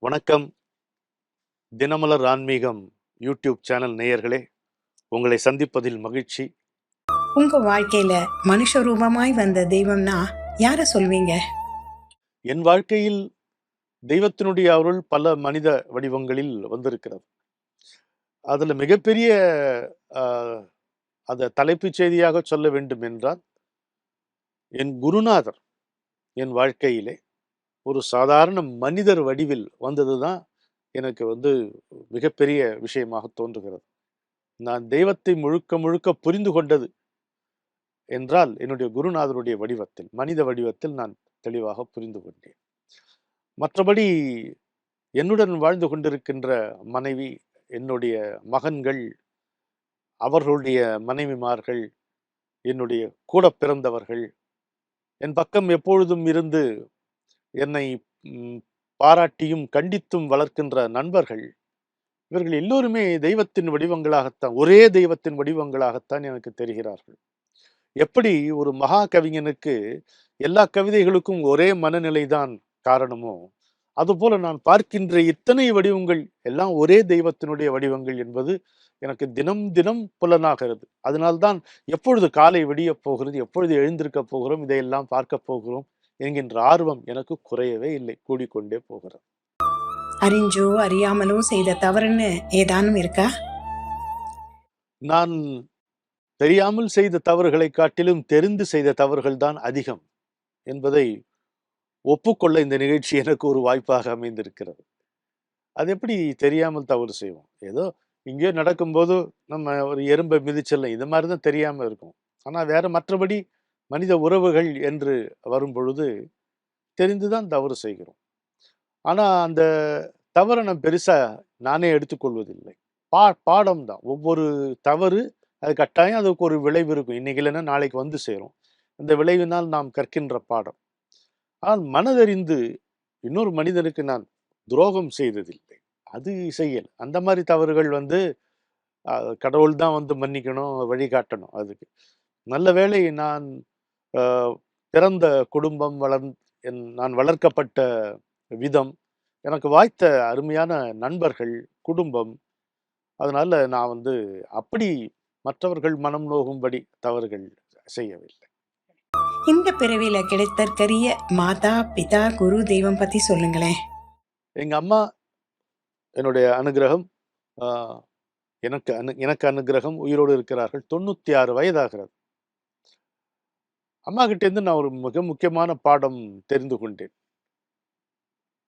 வணக்கம். தினமலர் ஆன்மீகம் YouTube channel நேயர்களே உங்களை சந்திப்பதில் மகிழ்ச்சி. உங்க வாழ்க்கையில மனுஷ ரூபமாய் வந்த தெய்வம்னா யார சொல்வீங்க? என் வாழ்க்கையில் தெய்வத்தினுடைய அருள் பல மனித வடிவங்களில் வந்திருக்கிறது. அதுல மிகப்பெரிய அதை தலைப்புச் செய்தியாக சொல்ல வேண்டும் என்றால் என் குருநாதர் என் வாழ்க்கையிலே ஒரு சாதாரண மனிதர் வடிவில் வந்ததுதான் எனக்கு வந்து மிகப்பெரிய விஷயமாக தோன்றுகிறது. நான் தெய்வத்தை முழுக்க முழுக்க புரிந்து கொண்டது என்றால் என்னுடைய குருநாதருடைய வடிவத்தில் மனித வடிவத்தில் நான் தெளிவாக புரிந்து கொண்டேன். மற்றபடி என்னுடன் வாழ்ந்து கொண்டிருக்கின்ற மனைவி என்னுடைய மகன்கள் அவர்களுடைய மனைவிமார்கள் என்னுடைய கூட பிறந்தவர்கள் என் பக்கம் எப்பொழுதும் இருந்து என்னை பாராட்டியும் கண்டித்தும் வளர்க்கின்ற நண்பர்கள் இவர்கள் எல்லோருமே தெய்வத்தின் வடிவங்களாகத்தான் ஒரே தெய்வத்தின் வடிவங்களாகத்தான் எனக்கு தெரிகிறார்கள். எப்படி ஒரு மகா கவிஞனுக்கு எல்லா கவிதைகளுக்கும் ஒரே மனநிலைதான் காரணமோ அதுபோல நான் பார்க்கின்ற இத்தனை வடிவங்கள் எல்லாம் ஒரே தெய்வத்தினுடைய வடிவங்கள் என்பது எனக்கு தினம் தினம் புலனாகிறது. அதனால்தான் எப்பொழுது காலை விடியப் போகிறது எப்பொழுது எழுந்திருக்க போகிறோம் இதையெல்லாம் பார்க்க போகிறோம் என்கின்ற ஆர்வம் எனக்கு குறையவே இல்லை. கூடிக்கொண்டே போகிறது. அறிஞ்சோ அறியாமலோ செய்த தவறுன்னு ஏதானும் இருக்கா? நான் தெரியாமல் செய்த தவறுகளை காட்டிலும் தெரிந்து செய்த தவறுகள் தான் அதிகம் என்பதை ஒப்புக்கொள்ள இந்த நிகழ்ச்சி எனக்கு ஒரு வாய்ப்பாக அமைந்திருக்கிறது. அது எப்படி தெரியாமல் தவறு செய்வோம்? ஏதோ இங்கேயோ நடக்கும்போது நம்ம ஒரு எறும்பை மிதிச்சிடலாம். இது மாதிரி தான் தெரியாமல் இருக்கும். ஆனால் வேறு மற்றபடி மனித உறவுகள் என்று வரும் பொழுது தெரிந்து தான் தவறு செய்கிறோம். ஆனால் அந்த தவறை நான் பெருசாக நானே எடுத்துக்கொள்வதில்லை. பா பாடம் தான். ஒவ்வொரு தவறு அது கட்டாயம் அதுக்கு ஒரு விளைவு இருக்கும். இன்றைக்கி இல்லைன்னா நாளைக்கு வந்து சேரும். அந்த விளைவினால் நாம் கற்கின்ற பாடம். ஆனால் மனதறிந்து இன்னொரு மனிதனுக்கு நான் துரோகம் செய்ததில்லை. அது செய்யல். அந்த மாதிரி தவறுகள் வந்து கடவுள் தான் வந்து மன்னிக்கணும் வழிகாட்டணும் அதுக்கு. நல்ல வேளை நான் பிறந்த குடும்பம் வளர்ந் என் நான் வளர்க்கப்பட்ட விதம் எனக்கு வாய்த்த அருமையான நண்பர்கள் குடும்பம் அதனால நான் வந்து அப்படி மற்றவர்கள் மனம் நோகும்படி தவறுகள் செய்யவில்லை. இந்த பிறவியில கிடைத்தற்கரிய மாதா பிதா குரு தெய்வம் பத்தி சொல்லுங்களேன். எங்க அம்மா என்னுடைய அனுகிரகம் ஆஹ், எனக்கு அனு எனக்கு அனுகிரகம் உயிரோடு இருக்கிறார்கள். தொண்ணூத்தி ஆறு வயதாகிறது. அம்மா கிட்டேருந்து நான் ஒரு மிக முக்கியமான பாடம் தெரிந்து கொண்டேன்.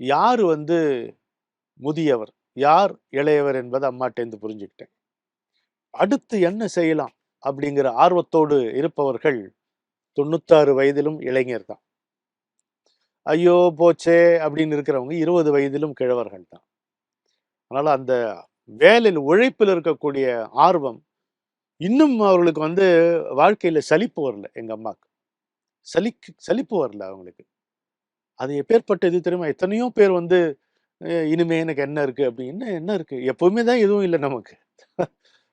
யார் வந்து முதியவர் யார் இளையவர் என்பதை அம்மாட்டேந்து புரிஞ்சுக்கிட்டேன். அடுத்து என்ன செய்யலாம் அப்படிங்கிற ஆர்வத்தோடு இருப்பவர்கள் தொண்ணூத்தாறு வயதிலும் இளைஞர் தான். ஐயோ போச்சே அப்படின்னு இருக்கிறவங்க இருபது வயதிலும் கிழவர்கள் தான். அதனால் அந்த வேலையில் உழைப்பில் இருக்கக்கூடிய ஆர்வம் இன்னும் அவர்களுக்கு வந்து வாழ்க்கையில் சலிப்பு வரல எங்கள் அம்மாவுக்கு சலிக்கு சலிப்பு வரல அவங்களுக்கு. அது எப்பேற்பட்ட இது தெரியுமா? எத்தனையோ பேர் வந்து இனிமே எனக்கு என்ன இருக்குது அப்படின்னு என்ன இருக்குது எப்போவுமே தான் எதுவும் இல்லை நமக்கு.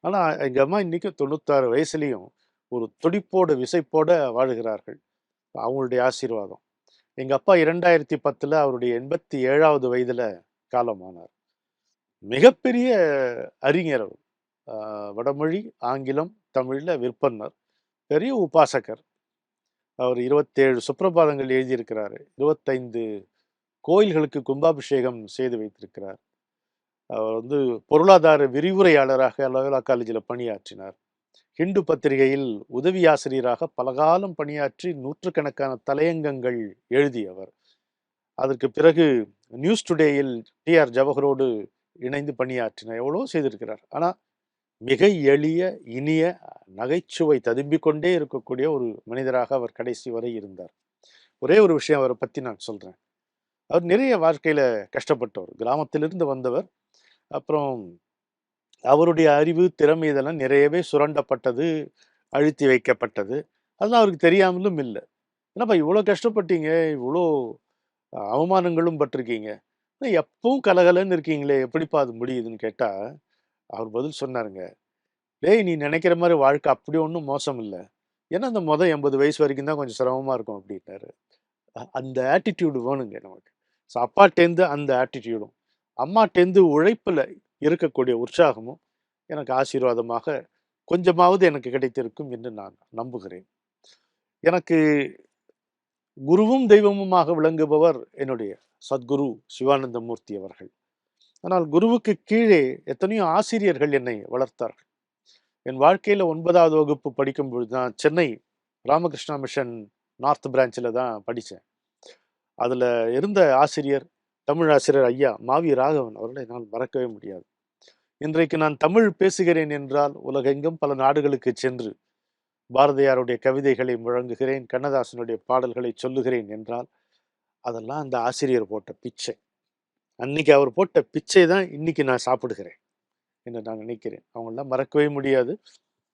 ஆனால் எங்கள் அம்மா இன்றைக்கும் தொண்ணூத்தாறு வயசுலேயும் ஒரு துடிப்போட விசைப்போட வாழுகிறார்கள். அவங்களுடைய ஆசீர்வாதம். எங்கள் அப்பா இரண்டாயிரத்தி பத்தில் அவருடைய எண்பத்தி ஏழாவது வயதில் காலமானார். மிகப்பெரிய அறிஞர் அவர். வடமொழி ஆங்கிலம் தமிழில் விற்பனர் பெரிய உபாசகர். அவர் இருபத்தேழு சுப்பிரபாதங்கள் எழுதியிருக்கிறாரு. இருபத்தைந்து கோயில்களுக்கு கும்பாபிஷேகம் செய்து வைத்திருக்கிறார். அவர் வந்து பொருளாதார விரிவுரையாளராக லயோலா காலேஜில் பணியாற்றினார். ஹிந்து பத்திரிகையில் உதவி ஆசிரியராக பலகாலம் பணியாற்றி நூற்றுக்கணக்கான தலையங்கங்கள் எழுதியவர். அதற்கு பிறகு நியூஸ் டுடேயில் டி ஆர் ஜவஹரோடு இணைந்து பணியாற்றினார் எவ்வளோ செய்திருக்கிறார். ஆனால் மிக எளிய இனிய நகைச்சுவை ததும்பிக் கொண்டே இருக்கக்கூடிய ஒரு மனிதராக அவர் கடைசி வரை இருந்தார். ஒரே ஒரு விஷயம் அவரை பற்றி நான் சொல்கிறேன் அவர் நிறைய வாழ்க்கையில் கஷ்டப்பட்டவர். கிராமத்திலிருந்து வந்தவர். அப்புறம் அவருடைய அறிவு திறமை இதெல்லாம் நிறையவே சுரண்டப்பட்டது அழுத்தி வைக்கப்பட்டது. அதெல்லாம் அவருக்கு தெரியாமலும் இல்லை. என்னப்பா இவ்வளோ கஷ்டப்பட்டீங்க? இவ்வளோ அவமானங்களும் பட்டிருக்கீங்க. எப்பவும் கலகலன்னு இருக்கீங்களே எப்படிப்பா அது முடியுதுன்னு கேட்டால் அவர் பதில் சொன்னாருங்க. டேய் நீ நினைக்கிற மாதிரி வாழ்க்கை அப்படி ஒன்றும் மோசம் இல்லை. ஏன்னா அந்த மொதல் எண்பது வயசு வரைக்கும் தான் கொஞ்சம் சிரமமாக இருக்கும் அப்படின்னாரு. அந்த ஆட்டிடியூடு வேணுங்க நமக்கு. ஸோ அப்பாட்டேந்து அந்த ஆட்டிடியூடும் அம்மாட்டேந்து உழைப்பில் இருக்கக்கூடிய உற்சாகமும் எனக்கு ஆசீர்வாதமாக கொஞ்சமாவது எனக்கு கிடைத்திருக்கும் என்று நான் நம்புகிறேன். எனக்கு குருவும் தெய்வமுமாக விளங்குபவர் என்னுடைய சத்குரு சிவானந்தமூர்த்தி அவர்கள். ஆனால் குருவுக்கு கீழே எத்தனையோ ஆசிரியர்கள் என்னை வளர்த்தார்கள். என் வாழ்க்கையில் ஒன்பதாவது வகுப்பு படிக்கும் பொழுது தான் சென்னை ராமகிருஷ்ணா மிஷன் நார்த் பிரான்ச்சில் தான் படித்தேன் அதில் இருந்த ஆசிரியர் தமிழ் ஆசிரியர் ஐயா மாவி ராகவன் அவர்களை என்னால் மறக்கவே முடியாது. இன்றைக்கு நான் தமிழ் பேசுகிறேன் என்றால் உலகெங்கும் பல நாடுகளுக்கு சென்று பாரதியாருடைய கவிதைகளை முழங்குகிறேன் கண்ணதாசனுடைய பாடல்களை சொல்லுகிறேன் என்றால் அதெல்லாம் அந்த ஆசிரியர் போட்ட பிச்சை. அன்னைக்கு அவர் போட்ட பிச்சை தான் இன்னைக்கு நான் சாப்பிடுகிறேன் என்று நான் நினைக்கிறேன். அவங்களாம் மறக்கவே முடியாது.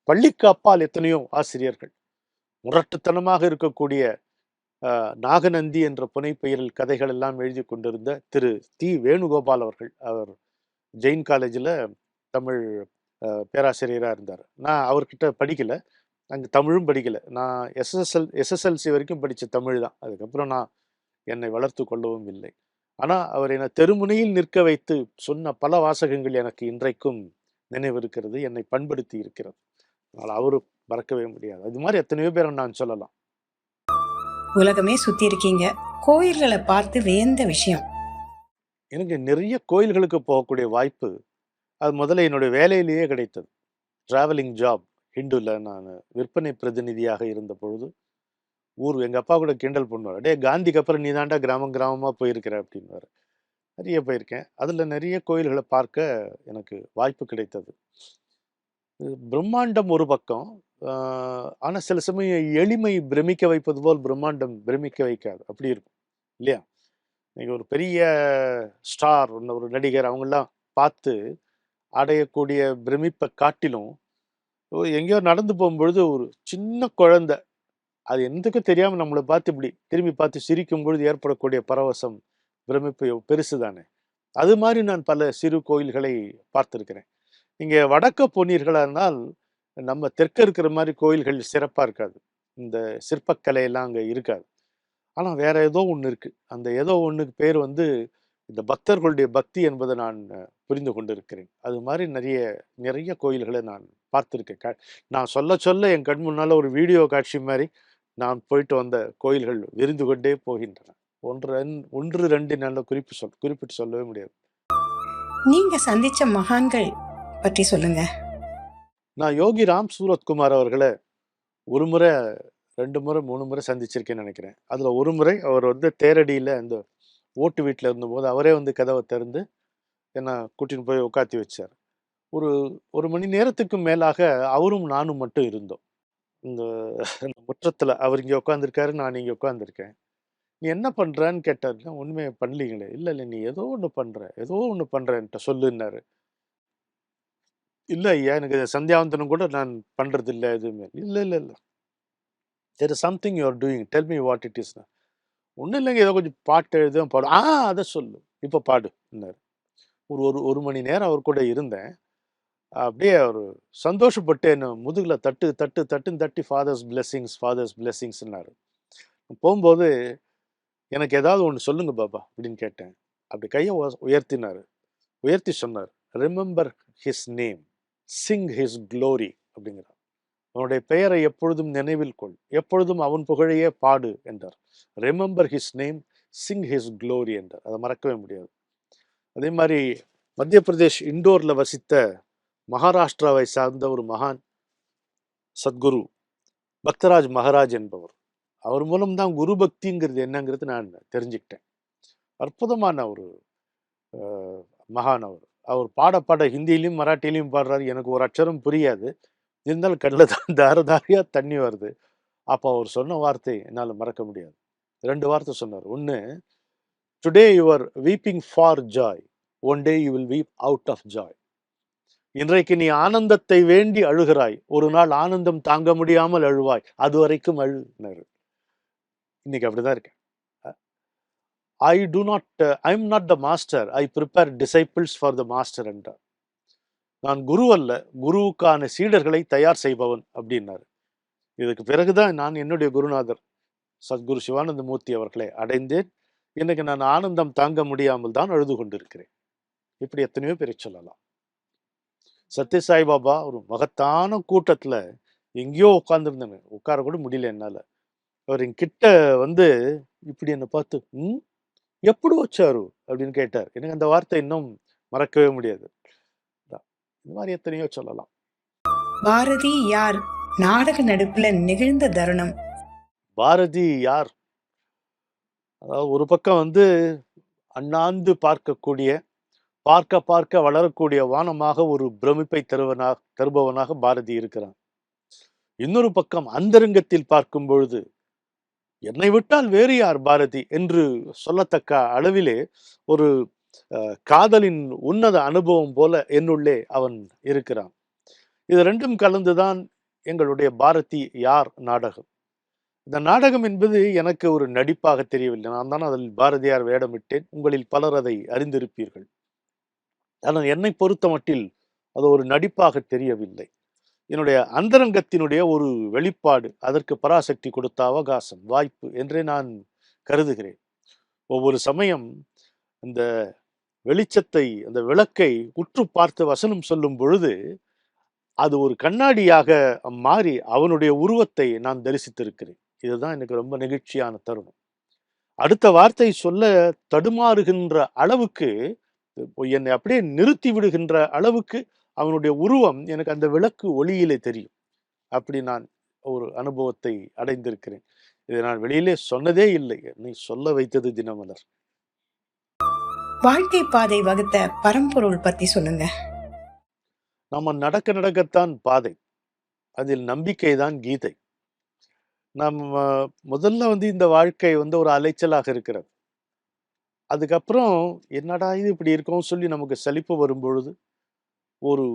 பள்ளிக்கு அப்பால் எத்தனையோ ஆசிரியர்கள். முரட்டுத்தனமாக இருக்கக்கூடிய நாகநந்தி என்ற புனைப்பெயரில் கதைகள் எல்லாம் எழுதி கொண்டிருந்த திரு. தி. வேணுகோபால் அவர்கள் அவர் ஜெயின் காலேஜில் தமிழ் பேராசிரியராக இருந்தார். நான் அவர்கிட்ட படிக்கலை. அங்கே தமிழும் படிக்கல. நான் எஸ்எஸ்எல் எஸ்எஸ்எல்சி வரைக்கும் படித்த தமிழ் தான். அதுக்கப்புறம் நான் என்னை வளர்த்து கொள்ளவும் இல்லை. ஆனால் அவர் என்னை தெருமுனையில் நிற்க வைத்து சொன்ன பல வாசகங்கள் எனக்கு இன்றைக்கும் நினைவிருக்கிறது என்னை பண்படுத்தி இருக்கிறது. அதனால் அவரு மறக்கவே முடியாது. அது மாதிரி எத்தனையோ பேரை நான் சொல்லலாம். உலகமே சுத்தி இருக்கீங்க. கோயில்களை பார்த்து வியந்த விஷயம். எனக்கு நிறைய கோயில்களுக்கு போகக்கூடிய வாய்ப்பு அது முதல்ல என்னுடைய வேலையிலேயே கிடைத்தது. டிராவலிங் ஜாப் ஹிந்துல நான் விற்பனை பிரதிநிதியாக இருந்த பொழுது ஊர் எங்கள் அப்பா கூட கிண்டல் பண்ணுவார். டே காந்திக்கு அப்புறம் நீ தாண்டா கிராமம் கிராமமாக போயிருக்கிற? அப்படின்னுவார். நிறைய போயிருக்கேன். அதில் நிறைய கோயில்களை பார்க்க எனக்கு வாய்ப்பு கிடைத்தது. பிரம்மாண்டம் ஒரு பக்கம். ஆனால் சில சமயம் எளிமை பிரமிக்க வைப்பது போல் பிரம்மாண்டம் பிரமிக்க வைக்காது. அப்படி இருக்கும் இல்லையா? நீங்கள் ஒரு பெரிய ஸ்டார் ஒரு நடிகர் அவங்கெல்லாம் பார்த்து அடையக்கூடிய பிரமிப்பை காட்டிலும் எங்கேயோ நடந்து போகும்பொழுது ஒரு சின்ன குழந்தை. அது எதுக்கும் தெரியாமல் நம்மளை பார்த்து இப்படி திரும்பி பார்த்து சிரிக்கும் பொழுது ஏற்படக்கூடிய பரவசம் பிரமிப்பு பெருசு தானே அது மாதிரி நான் பல சிறு கோயில்களை பார்த்துருக்கிறேன். இங்கே வடக்க போனீர்களா இருந்தால் நம்ம தெற்க இருக்கிற மாதிரி கோயில்கள் சிறப்பாக இருக்காது. இந்த சிற்பக்கலையெல்லாம் அங்கே இருக்காது. ஆனால் வேற ஏதோ ஒன்று இருக்குது அந்த ஏதோ ஒன்றுக்கு பேர் வந்து இந்த பக்தர்களுடைய பக்தி என்பதை நான் புரிந்து கொண்டிருக்கிறேன். அது மாதிரி நிறைய நிறைய கோயில்களை நான் பார்த்துருக்கேன். நான் சொல்ல சொல்ல என் கண் முன்னால ஒரு வீடியோ காட்சி மாதிரி நான் போயிட்டு வந்த கோயில்கள் விரிந்து கொண்டே போகின்றன. ஒன்று ஒன்று ரெண்டு நல்ல குறிப்பு சொல் குறிப்பிட்டு சொல்லவே முடியாது. நீங்க சந்திச்ச மகான்கள் பற்றி சொல்லுங்க. நான் யோகி ராம் சூரத்குமார் அவர்களை ஒரு முறை ரெண்டு முறை மூணு முறை சந்திச்சிருக்கேன்னு நினைக்கிறேன். அதில் ஒரு முறை அவர் வந்து தேரடியில் அந்த ஓட்டு வீட்டில் இருந்தபோது அவரே வந்து கதவை திறந்து என்னை கூட்டின்னு போய் உட்காத்தி வச்சார். ஒரு ஒரு மணி நேரத்துக்கு மேலாக அவரும் நானும் மட்டும் இருந்தோம். இந்த முற்றத்தில் அவர் இங்கே உட்காந்துருக்காரு நான் இங்கே உட்காந்துருக்கேன் நீ என்ன பண்ணுறன்னு கேட்டாருன்னா நான் ஒன்றுமே பண்ணலீங்களே. இல்லை இல்லை நீ ஏதோ ஒன்று பண்ணுற ஏதோ ஒன்று பண்ணுறேன்ட்ட சொல்லுன்னாரு. இல்லை ஐயா எனக்கு சந்தியாவந்தனம் கூட நான் பண்ணுறது இல்லை எதுவுமே. இல்லை இல்லை இல்லை. There is something you're doing tell me what it is ஒன்றும் இல்லைங்க ஏதோ கொஞ்சம் பாட்டு எழுதும் பாடு. ஆ அதை சொல்லு. இப்போ பாடுன்னார் ஒரு ஒரு ஒரு மணி நேரம் அவர் கூட இருந்தேன். அப்படியே அவர் சந்தோஷப்பட்டு என்ன முதுகில் தட்டு தட்டு தட்டுன்னு தட்டி ஃபாதர்ஸ் பிளெஸ்ஸிங்ஸ் ஃபாதர்ஸ் பிளெஸ்ஸிங்ஸ்னாரு போகும்போது எனக்கு ஏதாவது ஒன்று சொல்லுங்க பாபா அப்படின்னு கேட்டேன். அப்படி கையை உயர்த்தினார். உயர்த்தி சொன்னார் remember his name sing his glory அப்படிங்கிறார். அவனுடைய பெயரை எப்பொழுதும் நினைவில் கொள் எப்பொழுதும் அவன் புகழையே பாடு என்றார். Remember his name sing his glory என்றார். அதை மறக்கவே முடியாது. அதே மாதிரி மத்திய பிரதேஷ் இண்டோரில் வசித்த மகாராஷ்டிராவை சார்ந்த ஒரு மகான் சத்குரு பக்தராஜ் மகராஜ் என்பவர். அவர் மூலம்தான் குரு பக்திங்கிறது என்னங்கிறது நான் தெரிஞ்சுக்கிட்டேன். அற்புதமான ஒரு மகான் அவர். அவர் பாட பாட ஹிந்திலையும் மராட்டிலையும் பாடுறாரு. எனக்கு ஒரு அச்சரம் புரியாது. இருந்தாலும் கண்ணில் தான் தார தண்ணி வருது. அப்போ அவர் சொன்ன வார்த்தை என்னால் மறக்க முடியாது. ரெண்டு வார்த்தை சொன்னார். ஒன்று today your weeping for joy one day you will weep out of joy இன்றைக்கு நீ ஆனந்தத்தை வேண்டி அழுகிறாய். ஒரு நாள் ஆனந்தம் தாங்க முடியாமல் அழுவாய். அது வரைக்கும் அழுனாரு இன்னைக்கு அப்படிதான் இருக்கேன். I do not I am not the master I prepare disciples for the master என்றார். நான் குரு அல்ல. குருவுக்கான சீடர்களை தயார் செய்பவன் அப்படின்னாரு. இதுக்கு பிறகுதான் நான் என்னுடைய குருநாதர் சத்குரு சிவானந்த மூர்த்தி அவர்களை அடைந்தேன். இன்னைக்கு நான் ஆனந்தம் தாங்க முடியாமல் தான் அழுது கொண்டிருக்கிறேன். இப்படி எத்தனையோ பேரை சொல்லலாம். சத்ய சாய்பாபா ஒரு மகத்தான கூட்டத்துல எங்கேயோ உட்கார்ந்துருந்தேன். உட்கார கூட முடியல என்னால. அவர் என்கிட்ட வந்து இப்படி என்னை பார்த்து ம்? எப்படி வச்சாரு அப்படின்னு கேட்டார். எனக்கு அந்த வார்த்தை இன்னும் மறக்கவே முடியாது. இந்த மாதிரி எத்தனையோ சொல்லலாம். பாரதி யார்? நாடக நடிப்புல நிகழ்ந்த தருணம். பாரதி யார்? அதாவது ஒரு பக்கம் வந்து அண்ணாந்து பார்க்கக்கூடிய பார்க்க பார்க்க வளரக்கூடிய வானமாக ஒரு பிரமிப்பை தருவனாக தருபவனாக பாரதி இருக்கிறான். இன்னொரு பக்கம் அந்தரங்கத்தில் பார்க்கும் பொழுது என்னை விட்டால் வேறு யார் பாரதி? என்று சொல்லத்தக்க அளவிலே ஒரு அஹ், காதலின் உன்னத அனுபவம் போல என்னுள்ளே அவன் இருக்கிறான். இது ரெண்டும் கலந்துதான் எங்களுடைய பாரதி யார் நாடகம். இந்த நாடகம் என்பது எனக்கு ஒரு நடிப்பாக தெரியவில்லை. நான் தான் அதில் பாரதியார் வேடமிட்டேன். உங்களில் பலர் அதை அறிந்திருப்பீர்கள். ஆனால் என்னை பொறுத்த மட்டில் அது ஒரு நடிப்பாக தெரியவில்லை. என்னுடைய அந்தரங்கத்தினுடைய ஒரு வெளிப்பாடு அதற்கு பராசக்தி கொடுத்த அவகாசம் வாய்ப்பு என்றே நான் கருதுகிறேன். ஒவ்வொரு சமயம் இந்த வெளிச்சத்தை அந்த விளக்கை உற்று பார்த்து வசனம் சொல்லும் பொழுது அது ஒரு கண்ணாடியாக மாறி அவனுடைய உருவத்தை நான் தரிசித்திருக்கிறேன். இதுதான் எனக்கு ரொம்ப நெகிழ்ச்சியான தருணம். அடுத்த வார்த்தை சொல்ல தடுமாறுகின்ற அளவுக்கு என்னை அப்படியே நிறுத்தி விடுகின்ற அளவுக்கு அவனுடைய உருவம் எனக்கு அந்த விளக்கு ஒளியிலே தெரியும். அப்படி நான் ஒரு அனுபவத்தை அடைந்திருக்கிறேன். இதை நான் வெளியிலே சொன்னதே இல்லை. என்னை சொல்ல வைத்தது தினமலர். வாழ்க்கை பாதை வகுத்த பரம்பொருள் பத்தி சொல்லுங்க. நம்ம நடக்க நடக்கத்தான் பாதை. அதில் நம்பிக்கை தான் கீதை. நம்ம முதல்ல வந்து இந்த வாழ்க்கை வந்து ஒரு அலைச்சலாக இருக்கிறது. அதுக்கப்புறம் என்னடா இது இப்படி இருக்கோம்? சொல்லி நமக்கு சலிப்பு வரும்பொழுது ஒரு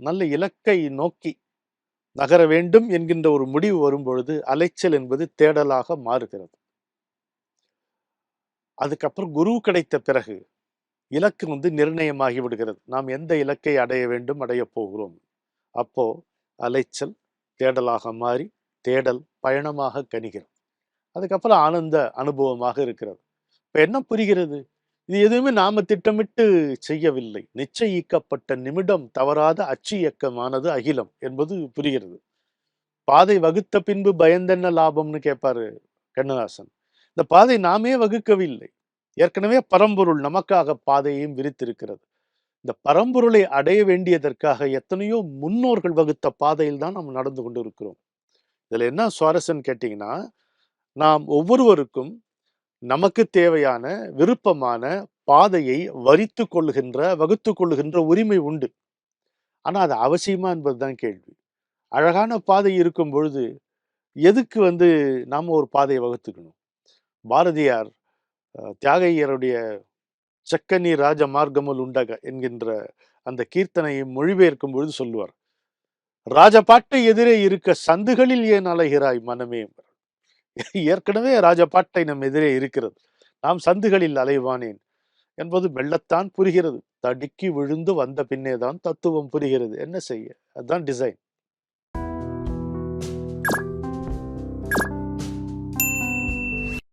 நல்ல இலக்கை நோக்கி நகர வேண்டும் என்கின்ற ஒரு முடிவு வரும்பொழுது அலைச்சல் என்பது தேடலாக மாறுகிறது. அதுக்கப்புறம் குரு கிடைத்த பிறகு இலக்கு வந்து நிர்ணயமாகி விடுகிறது. நாம் எந்த இலக்கை அடைய வேண்டும் அடைய போகிறோம்? அப்போ அலைச்சல் தேடலாக மாறி தேடல் பயணமாக கணிகிறது. அதுக்கப்புறம் ஆனந்த அனுபவமாக இருக்கிறது. இப்போ என்ன புரிகிறது? இது எதுவுமே நாம் திட்டமிட்டு செய்யவில்லை. நிச்சயிக்கப்பட்ட நிமிடம் தவறாத அச்சு இயக்கமானது அகிலம் என்பது புரிகிறது. பாதை வகுத்த பின்பு பயந்தென்ன லாபம்னு கேட்பாரு கண்ணதாசன். இந்த பாதை நாமே வகுக்கவில்லை. ஏற்கனவே பரம்பொருள் நமக்காக பாதையையும் விரித்திருக்கிறது. இந்த பரம்பொருளை அடைய வேண்டியதற்காக எத்தனையோ முன்னோர்கள் வகுத்த பாதையில் தான் நாம் நடந்து கொண்டு இருக்கிறோம் இதில் என்ன சுவாரஸ்யம் கேட்டீங்கன்னா நாம் ஒவ்வொருவருக்கும் நமக்கு தேவையான விருப்பமான பாதையை வரித்து கொள்ளுகின்ற வகுத்து கொள்ளுகின்ற உரிமை உண்டு. ஆனா அது அவசியமா என்பதுதான் கேள்வி. அழகான பாதை இருக்கும் பொழுது எதுக்கு வந்து நாம் ஒரு பாதையை வகுத்துக்கணும்? பாரதியார் தியாகையருடைய செக்கனி ராஜ மார்க்கமுல் உண்டக என்கின்ற அந்த கீர்த்தனையை மொழிபெயர்க்கும் பொழுது சொல்லுவார் ராஜபாட்டை எதிரே இருக்க சந்துகளில் ஏன் அலைகிறாய் மனமே? ஏற்கனவே ராஜபாட்டை நம் எதிரே இருக்கிறது. நாம் சந்துகளில் அலைவானேன் என்பது மெல்லத்தான் புரிகிறது. தடுக்கி விழுந்து வந்த பின்னே தான் தத்துவம் புரிகிறது. என்ன செய்ய? அதுதான் டிசைன்